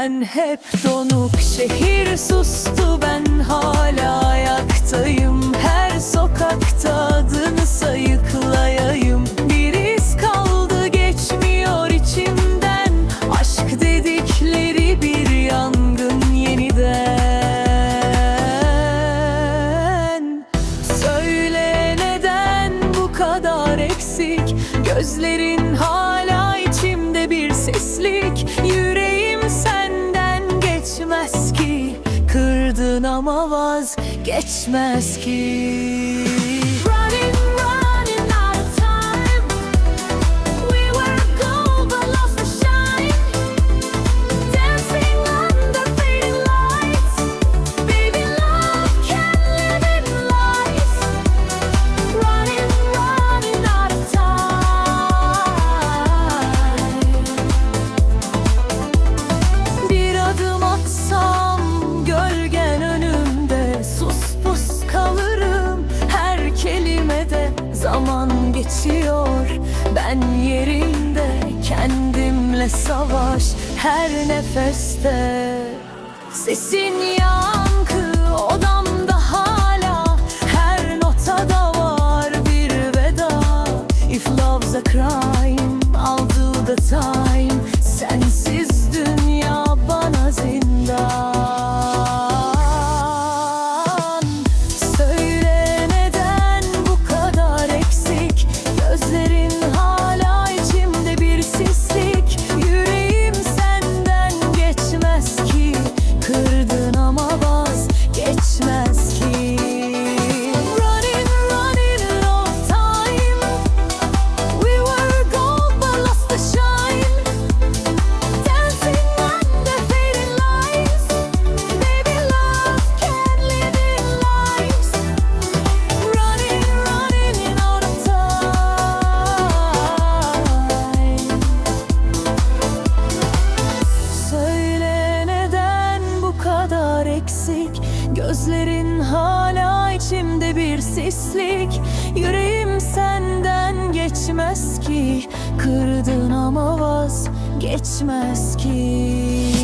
Ben hep donuk şehir sustu ben hala ayaktayım. Her sokakta adını sayıklayayım. Bir iz kaldı geçmiyor içimden. Aşk dedikleri bir yangın yeniden. Söyle neden bu kadar eksik? Gözlerin hala içimde bir Yüreğim senden geçmez ki. Kırdın ama vazgeçmez ki Zaman geçiyor. Ben yerimde Kendimle savaş her nefeste. Sesin yankı odamda hala. Her notada var bir veda. If love's a crime I'll do the time Hala içimde bir sislik. Yüreğim senden geçmez ki. Kırdın ama vazgeçmez ki